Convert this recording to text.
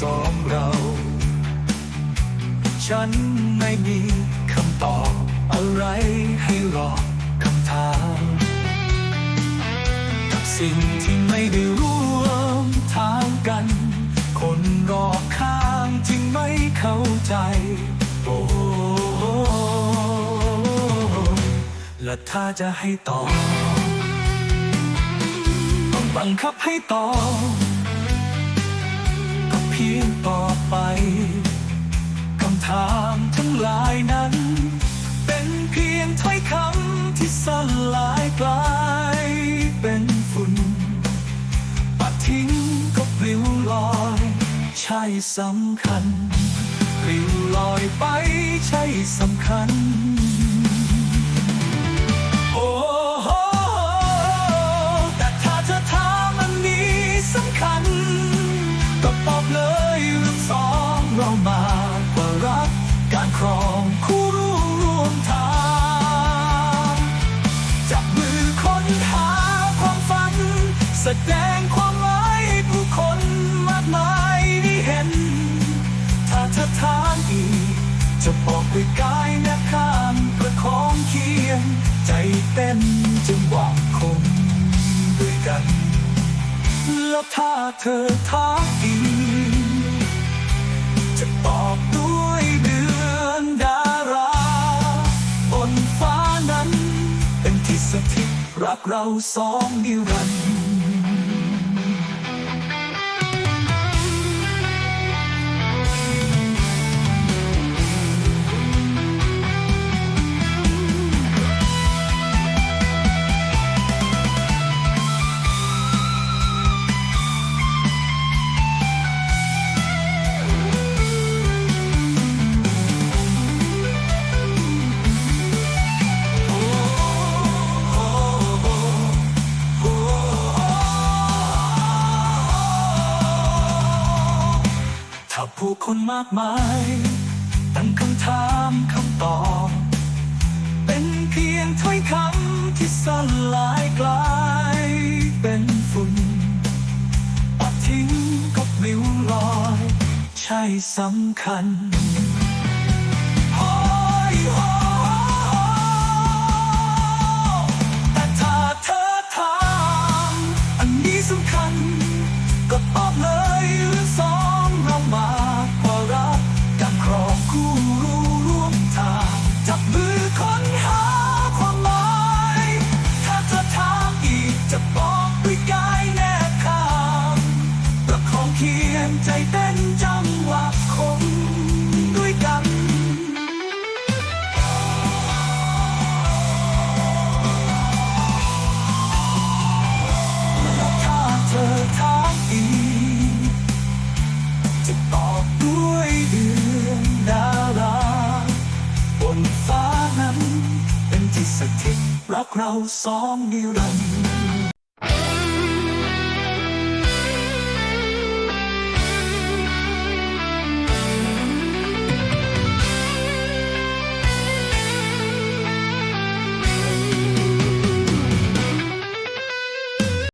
สองเรา ฉันไม่มีคำตอบอะไรให้รอคำถามกับสิ่งที่ไม่ได้ร่วมทางกัน คนรอบข้างที่ไม่เข้าใจ โอ้และถ้าจะให้ตอบต้องบังคับให้ตอบ พียงต่อไป คำถามทั้งหลายนั้น เป็นเพียงถ้อยคำที่สลายกลายเป็นฝุ่นปัดทิ้งก็ปลิวลอย ใช่สำคัญปลิวลอยไปใช่สำคัญ โอ้ เรามากกว่ารัก การครองคู่รู้รวมทาง จับมือค้นหาความฝัน แสดงความหมายให้ผู้คนมากมายได้เห็น ถ้าเธอทานอีก จะบอกด้วยกายแนบข้างประคองเคียง ใจเต้นจึงหวังคงด้วยกัน แล้วถ้าเธอท้าอีก จะตอบด้วยเดือนดาราบนฟ้านั้น เป็นที่สถิตรักเราสองนิรันดร์ ผู้คนมากมายตั้งคำถามคำตอบ เป็นเพียงถ้อยคำที่สลายกลายเป็นฝุ่นปัดทิ้งก็ปลิวลอย ใช่สำคัญ รักเราสองนิรันดร์